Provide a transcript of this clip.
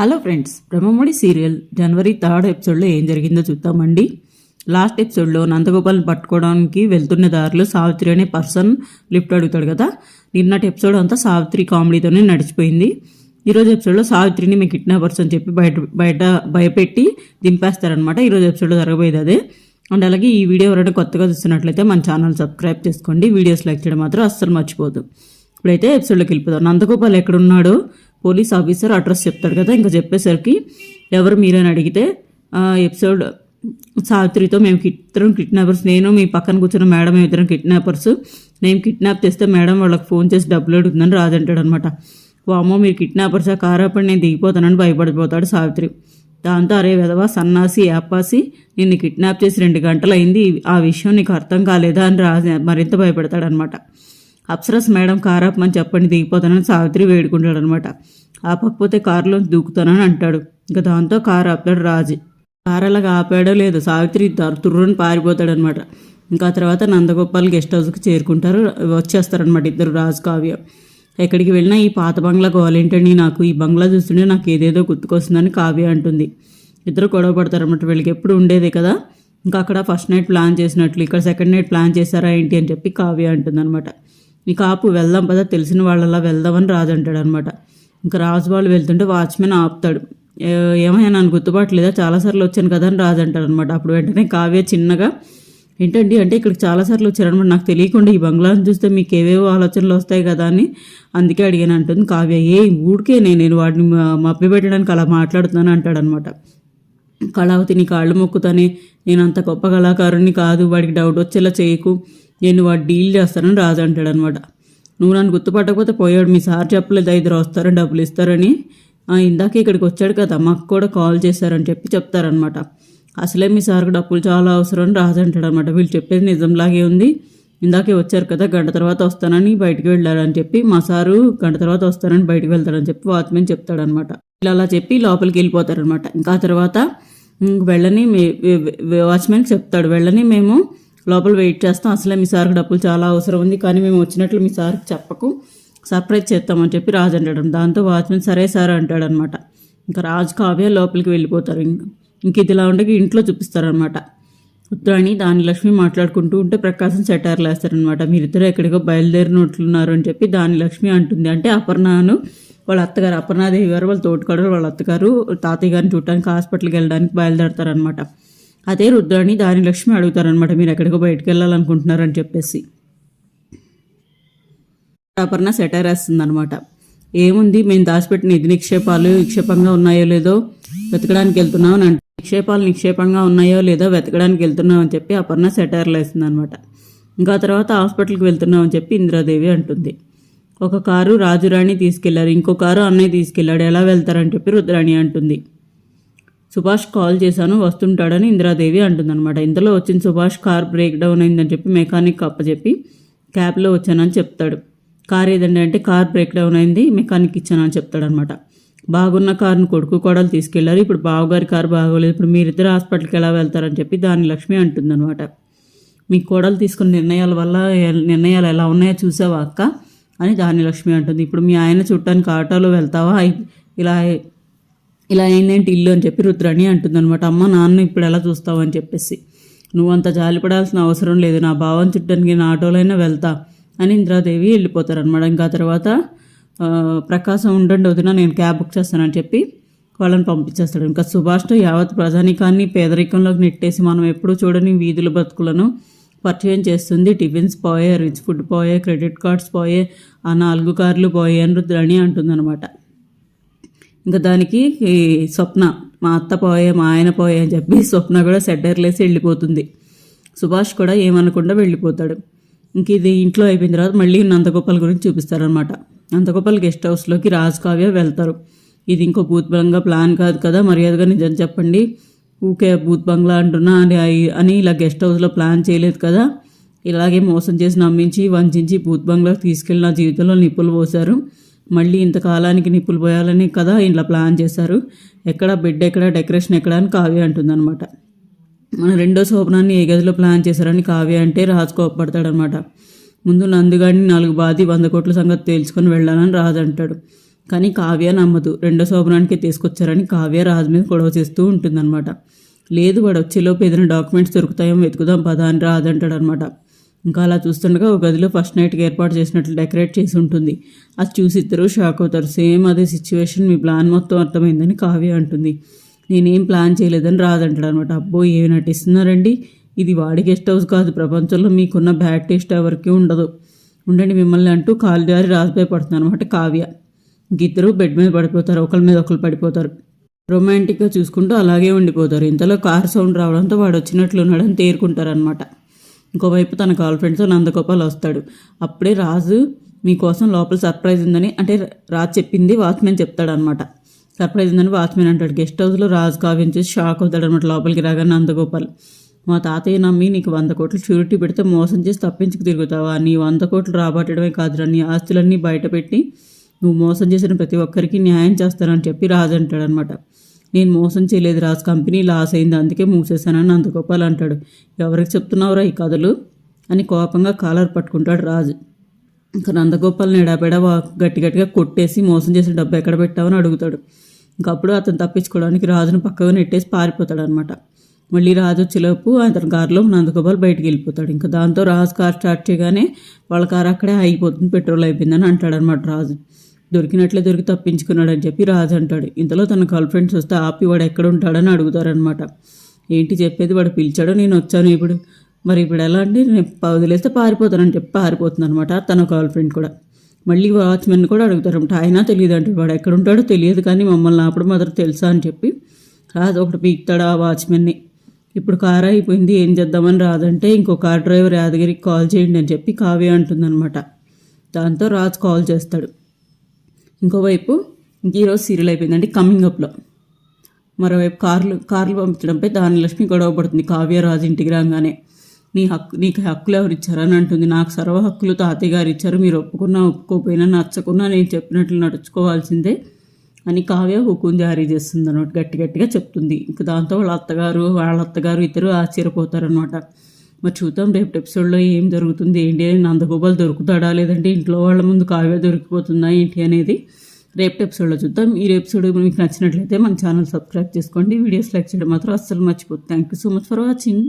Hello friends Brahmamudi serial జనవరి third ఎపిసోడ్లో ఏం జరిగిందో చూద్దామండి. లాస్ట్ ఎపిసోడ్లో నందగోపాల్ని పట్టుకోవడానికి వెళ్తున్న దారిలో సావిత్రి అనే పర్సన్ లిఫ్ట్ అడుగుతాడు కదా. నిన్నటి ఎపిసోడ్ అంతా సావిత్రి కామెడీతోనే నడిచిపోయింది. ఈరోజు ఎపిసోడ్లో సావిత్రిని మీ కిడ్నాపర్స్ అని చెప్పి బయట బయట భయపెట్టి దింపేస్తారనమాట ఈరోజు ఎపిసోడ్లో జరగబోయేది అదే. అండ్ అలాగే ఈ వీడియో ఎవరైనా కొత్తగా చూస్తున్నట్లయితే మన ఛానల్ సబ్స్క్రైబ్ చేసుకోండి. వీడియోస్ లైక్ చేయడం మాత్రం అస్సలు మర్చిపోదు ఇప్పుడైతే ఎపిసోడ్లోకి వెళ్ళిపోదాం. నందగోపాల్ ఎక్కడున్నాడో? పోలీస్ ఆఫీసర్ అడ్రస్ చెప్తాడు కదా ఇంకా చెప్పేసరికి ఎవరు మీరని అడిగితే ఎపిసోడ్ సావిత్రితో మేము ఇద్దరం కిడ్నాపర్స్ నేను మీ పక్కన కూర్చున్న మేడం ఇద్దరం కిడ్నాపర్స్. నేను కిడ్నాప్ చేస్తే మేడం వాళ్ళకి ఫోన్ చేసి డబ్బులు అడుగుతుందని రాదంటాడు అనమాట వామో మీరు కిడ్నాపర్సా కారాపడి నేను దిగిపోతానని భయపడిపోతాడు సావిత్రి. దాంతో అరే విధవా సన్నాసి యాపాసి నిన్ను కిడ్నాప్ చేసి రెండు గంటలు అయింది ఆ విషయం నీకు అర్థం కాలేదా అని రా మరింత భయపడతాడనమాట. అప్సరస్ మేడం కార్ ఆపమని చెప్పండి దిగిపోతానని సావిత్రి వేడుకుంటాడు అనమాట ఆపకపోతే కారులో దూకుతానని అంటాడు. ఇంకా దాంతో కారు ఆపుతాడు రాజు. కారు అలాగా ఆపాడో లేదు సావిత్రి తుర్రుని పారిపోతాడు అనమాట ఇంకా తర్వాత నందగోపాల్ గెస్ట్ హౌస్కి చేరుకుంటారు వచ్చేస్తారనమాట ఇద్దరు రాజు కావ్య. ఎక్కడికి వెళ్ళినా ఈ పాత బంగ్లా గోలేంటండి నాకు ఈ బంగ్లా చూస్తుంటే నాకు ఏదేదో గుర్తుకొస్తుందని కావ్య అంటుంది. ఇద్దరు గొడవ పడతారన్నమాట వీళ్ళకి ఎప్పుడు ఉండేదే కదా. ఇంకా అక్కడ ఫస్ట్ నైట్ ప్లాన్ చేసినట్లు ఇక్కడ సెకండ్ నైట్ ప్లాన్ చేశారా ఏంటి అని చెప్పి కావ్య అంటుంది నీ నీకు ఆపు వెళ్దాం పదా తెలిసిన వాళ్ళలా వెళ్దామని రాజు అంటాడు అనమాట ఇంకా రాజు వాళ్ళు వెళ్తుంటే వాచ్మెన్ ఆపుతాడు. ఏమైనా నన్ను గుర్తుపట్టలేదా? చాలాసార్లు వచ్చాను కదా అని రాజు అంటాడు అనమాట అప్పుడు వెంటనే కావ్య చిన్నగా ఏంటండి అంటే ఇక్కడికి చాలాసార్లు వచ్చారనమాట. నాకు తెలియకుండా ఈ బంగ్లాను చూస్తే మీకు ఏవేవో ఆలోచనలు వస్తాయి కదా అని అందుకే అడిగాను అంటుంది కావ్య. ఏ ఊడికే నేను నేను వాడిని మప్పి పెట్టడానికి అలా మాట్లాడుతున్నాను అంటాడనమాట. కళావతి నీ కాళ్ళు మొక్కుతానే. నేను అంత గొప్ప కళాకారుని కాదు. వాడికి డౌట్ వచ్చేలా చేయకు. నేను వాడు డీల్ చేస్తానని రాజు అంటాడు అనమాట నువ్వు నన్ను గుర్తుపట్టకపోతే పోయాడు మీ సార్ చెప్పలేదు ఐదు వస్తారని డబ్బులు ఇస్తారని. ఇందాక ఇక్కడికి వచ్చాడు కదా మాకు కూడా కాల్ చేశారని చెప్పి చెప్తారనమాట. అసలే మీ సార్కి డబ్బులు చాలా అవసరం అని రాజు అంటాడు అనమాట వీళ్ళు చెప్పేది నిజంలాగే ఉంది. ఇందాకే వచ్చారు కదా గంట తర్వాత వస్తానని బయటికి వెళ్ళారని చెప్పి మా సారు గంట తర్వాత వస్తానని బయటికి వెళ్తారని చెప్పి వాచ్మెన్ చెప్తాడనమాట. వీళ్ళు అలా చెప్పి లోపలికి వెళ్ళిపోతారనమాట. ఇంకా తర్వాత "ఇంక వెళ్ళని మే వాచ్మెన్కి చెప్తాడు వెళ్ళని మేము లోపల వెయిట్ చేస్తాం. అసలే మీ సార్కి డబ్బులు చాలా అవసరం ఉంది. కానీ మేము వచ్చినట్లు మీ సార్కి చెప్పకు. సర్ప్రైజ్ చేస్తామని చెప్పి రాజు అంటాడు. దాంతో వాచ్మెన్ సరే సార్ అంటాడనమాట. ఇంకా రాజు కావ్య లోపలికి వెళ్ళిపోతారు. ఇంక ఇంక ఇదిలా ఉండగా ఇంట్లో చూపిస్తారనమాట. ఉత్తరాణి దాని లక్ష్మి మాట్లాడుకుంటూ ఉంటే ప్రకాశం సెటార్లు వేస్తారనమాట. మీరిద్దరు ఎక్కడికో బయలుదేరినట్లున్నారు అని చెప్పి దాని లక్ష్మి అంటుంది. అంటే అపర్ణను వాళ్ళ అత్తగారు అపర్ణాదేవి గారు వాళ్ళ తోటికాడు వాళ్ళ అత్తగారు తాతయ్య గారిని చూడటానికి హాస్పిటల్కి వెళ్ళడానికి బయలుదేరతారనమాట. అదే రుద్రాణి దాని లక్ష్మి అడుగుతారనమాట మీరు ఎక్కడికో బయటకు వెళ్ళాలనుకుంటున్నారని చెప్పేసి. అపర్ణ సెటర్ వేస్తుంది అనమాట ఏముంది మేము దాచిపెట్టిన నిధి నిక్షేపాలు నిక్షేపంగా ఉన్నాయో లేదో వెతకడానికి వెళ్తున్నాం అని అంటే నిక్షేపాలు నిక్షేపంగా ఉన్నాయో లేదో వెతకడానికి వెళ్తున్నాం అని చెప్పి అపర్ణ సెటర్లు వేస్తుందనమాట ఇంకా తర్వాత హాస్పిటల్కి వెళ్తున్నాం అని చెప్పి ఇందిరాదేవి అంటుంది. ఒక కారు రాజురాణి తీసుకెళ్ళారు ఇంకో కారు అన్నయ్య తీసుకెళ్ళాడు ఎలా వెళ్తారని చెప్పి రుద్రాణి అంటుంది. సుభాష్ కాల్ చేశాను వస్తుంటాడని ఇందిరాదేవి అంటుందన్నమాట. ఇంతలో వచ్చిన సుభాష్ కార్ బ్రేక్ డౌన్ అయిందని చెప్పి మెకానిక్ అప్పచెప్పి క్యాబ్లో వచ్చానని చెప్తాడు. కార్ ఏదండి అంటే కార్ బ్రేక్ డౌన్ అయింది మెకానిక్ ఇచ్చానని చెప్తాడనమాట బాగున్న కారును కొడుకు కోడలు తీసుకెళ్ళారు ఇప్పుడు బావగారి కారు బాగోలేదు ఇప్పుడు మీరిద్దరు హాస్పిటల్కి ఎలా వెళ్తారని చెప్పి దాని లక్ష్మి అంటుందన్నమాట. మీ కోడలు తీసుకున్న నిర్ణయాల వల్ల నిర్ణయాలు ఎలా ఉన్నాయో చూసావా అక్క? అని దాని లక్ష్మి అంటుంది. ఇప్పుడు మీ ఆయన చుట్టానికి ఆటోలో వెళ్తావా? ఐ- ఇలా ఇలా ఏంటంటే ఇల్లు అని చెప్పి రుద్రాణి అంటుందన్నమాట. అమ్మ నాన్న ఇప్పుడు ఎలా చూస్తావు? అని చెప్పేసి. నువ్వు అంత జాలిపడాల్సిన అవసరం లేదు. నా భావం చుట్టానికి నా ఆటోలైనా వెళ్తా అని ఇంద్రాదేవి వెళ్ళిపోతారనమాట ఇంకా తర్వాత ప్రకాశం ఉండండి వదిన నేను క్యాబ్ బుక్ చేస్తానని చెప్పి వాళ్ళని పంపించేస్తాడు. ఇంకా సుభాష్తో యావత్ ప్రజానికాన్ని పేదరికంలోకి నెట్టేసి మనం ఎప్పుడూ చూడని వీధుల బతుకులను పరిచయం చేస్తుంది. టిఫిన్స్ పోయే రిచ్ ఫుడ్ పోయే క్రెడిట్ కార్డ్స్ పోయే ఆ నాలుగు కార్లు పోయే అని రుద్రాణి అంటుందన్నమాట. ఇంకా దానికి ఈ స్వప్న మా అత్త పోయే మా ఆయన పోయే అని చెప్పి స్వప్న కూడా సెడ్డర్లేసి వెళ్ళిపోతుంది. సుభాష్ కూడా ఏమనకుండా వెళ్ళిపోతాడు. ఇంక ఇది ఇంట్లో అయిపోయిన తర్వాత మళ్ళీ నందగోపాల్ గురించి చూపిస్తారనమాట నందగోపాల్ గెస్ట్ హౌస్లోకి రాజ్ కావ్య వెళ్తారు. ఇది ఇంకో భూత్ బంగ్లా ప్లాన్ కాదు కదా మర్యాదగా నిజం చెప్పండి. ఊకే భూత్ బంగ్లా అంటున్నా అని అని ఇలా గెస్ట్ హౌస్లో ప్లాన్ చేయలేదు కదా. ఇలాగే మోసం చేసి నమ్మించి వంచించి భూత్ బంగ్లాకి తీసుకెళ్ళి నా జీవితంలో నిప్పులు పోశారు. మళ్ళీ ఇంతకాలానికి నిప్పులు పోయాలని కదా ఇలా ప్లాన్ చేశారు. ఎక్కడ బెడ్ ఎక్కడ డెకరేషన్ ఎక్కడ అని కావ్య అంటుందన్నమాట. మన రెండో శోభనాన్ని ఏ గదిలో ప్లాన్ చేశారని కావ్య అంటే రాజు కోపడతాడనమాట ముందు నందుగాడిని నాలుగు బాది వంద కోట్ల సంగతి తేల్చుకొని వెళ్ళాలని రాజు అంటాడు. కానీ కావ్య నమ్మదు. రెండో శోభనానికి తీసుకొచ్చారని కావ్య రాజు మీద గొడవ చేస్తూ ఉంటుందన్నమాట. లేదు వాడు వచ్చేలోపు ఏదైనా డాక్యుమెంట్స్ దొరుకుతాయో వెతుకుదాం పదా అని రాజు అంటాడనమాట ఇంకా అలా చూస్తుండగా ఒక గదిలో ఫస్ట్ నైట్కి ఏర్పాటు చేసినట్లు డెకరేట్ చేసి ఉంటుంది. అది చూసి ఇద్దరు షాక్ అవుతారు. సేమ్ అదే సిచ్యువేషన్ మీ ప్లాన్ మొత్తం అర్థమైందని కావ్య అంటుంది. నేనేం ప్లాన్ చేయలేదని రాదంటాడు అనమాట అబ్బో ఏమి నటిస్తున్నారండి? ఇది వాడి గెస్ట్ హౌస్ కాదు. ప్రపంచంలో మీకున్న బ్యాడ్ టేస్ట్ ఎవరికి ఉండదు. ఉండండి మిమ్మల్ని అంటూ కాలు జారి రాజుపై పడుతుంది అనమాట కావ్య. ఇంక ఇద్దరు బెడ్ మీద పడిపోతారు. ఒకరి మీద ఒకరు పడిపోతారు. రొమాంటిక్గా చూసుకుంటూ అలాగే ఉండిపోతారు. ఇంతలో కార్ సౌండ్ రావడంతో వాడు వచ్చినట్లు ఉన్నాడని తేరుకుంటారు అనమాట ఇంకోవైపు తన గర్ల్ ఫ్రెండ్తో నందగోపాల్ వస్తాడు. అప్పుడే రాజు మీకోసం లోపల సర్ప్రైజ్ ఉందని అంటే రాజు చెప్పింది వాచ్మెన్ చెప్తాడనమాట సర్ప్రైజ్ ఉందని వాచ్మెన్ అంటాడు. గెస్ట్ హౌస్లో రాజు కావ్యం చూసి షాక్ అవుతాడు అనమాట లోపలికి రాగానే నందగోపాల్. మా తాతయ్య నమ్మి నీకు వంద కోట్లు షూరిటీ పెడితే మోసం చేసి తప్పించుకు తిరుగుతావా? నీ వంద కోట్లు రాబట్టడమే కాదురా. నీ ఆస్తులన్నీ బయటపెట్టి నువ్వు మోసం చేసిన ప్రతి ఒక్కరికి న్యాయం చేస్తానని చెప్పి రాజు అంటాడనమాట నేను మోసం చేయలేదు రాజు కంపెనీ లాస్ అయింది అందుకే మూసేశానని నందగోపాల్ అంటాడు. ఎవరికి చెప్తున్నావురా ఈ కథలు? అని కోపంగా కాలర్ పట్టుకుంటాడు రాజు. ఇంకా నందగోపాల్ని ఎడాపెడా గట్టి గట్టిగా కొట్టేసి మోసం చేసిన డబ్బు ఎక్కడ పెట్టావని అడుగుతాడు. ఇంకప్పుడు అతను తప్పించుకోవడానికి రాజును పక్కగా నెట్టేసి పారిపోతాడు అనమాట మళ్ళీ రాజు వచ్చేలోపు అతని కారులో నందగోపాల్ బయటికి వెళ్ళిపోతాడు. ఇంకా దాంతో రాజు కార్ స్టార్ట్ చేయగానే వాళ్ళ కారు అక్కడే అయిపోతుంది పెట్రోల్ అయిపోయిందని అంటాడనమాట రాజు. దొరికినట్లే దొరికి తప్పించుకున్నాడని చెప్పి రాజు అంటాడు. ఇంతలో తన గర్ల్ ఫ్రెండ్స్ వస్తే ఆపి వాడు ఎక్కడ ఉంటాడని అడుగుతారనమాట ఏంటి చెప్పేది? వాడు పిలిచాడో నేను వచ్చాను ఇప్పుడు? మరి ఇప్పుడు ఎలా అంటే నేను వదిలేస్తే పారిపోతానని చెప్పి పారిపోతుంది అనమాట తన గర్ల్ ఫ్రెండ్ కూడా. మళ్ళీ వాచ్మెన్ కూడా అడుగుతారనమాట ఆయన తెలియదు అంటే వాడు ఎక్కడ ఉంటాడో తెలియదు కానీ మమ్మల్ని ఆపడం మాత్రం తెలుసా? అని చెప్పి రాజు ఒకటి పీక్తాడు ఆ వాచ్మెన్ని. ఇప్పుడు కార్ అయిపోయింది ఏం చేద్దామని? రాదంటే ఇంకో కార్ డ్రైవర్ యాదగిరికి కాల్ చేయండి అని చెప్పి కావ్య అంటుందన్నమాట. దాంతో రాజు కాల్ చేస్తాడు. ఇంకోవైపు ఈరోజు సీరియల్ అయిపోయిందండి కమింగ్ అప్లో మరోవైపు కార్లు కార్లు పంపించడంపై దాని లక్ష్మి గొడవ పడుతుంది. కావ్యరాజు ఇంటికి రాగానే నీ హక్కు నీకు హక్కులు ఎవరు ఇచ్చారని అంటుంది. నాకు సర్వ హక్కులు తాతయ్య గారు ఇచ్చారు. మీరు ఒప్పుకున్నా ఒప్పుకోపోయినా నచ్చకున్నా నేను చెప్పినట్లు నడుచుకోవాల్సిందే అని కావ్య హుకుం జారీ చేస్తుంది అనమాట గట్టి గట్టిగా చెప్తుంది. ఇంకా దాంతో వాళ్ళ అత్తగారు వాళ్ళ అత్తగారు ఇద్దరు ఆశ్చర్యపోతారనమాట మరి చూద్దాం రేపు ఎపిసోడ్లో ఏం జరుగుతుంది ఏంటి అని. నందగోపాల్ దొరుకుతాడా లేదంటే ఇంట్లో వాళ్ళ ముందు కావ్య దొరికిపోతుందా ఏంటి అనేది రేపు ఎపిసోడ్లో చూద్దాం. ఈ ఎపిసోడ్ మీకు నచ్చినట్లయితే మన ఛానల్ సబ్స్క్రైబ్ చేసుకోండి. వీడియోస్ లైక్ చేయడం మాత్రం అస్సలు మర్చిపోతుంది thank you so much for watching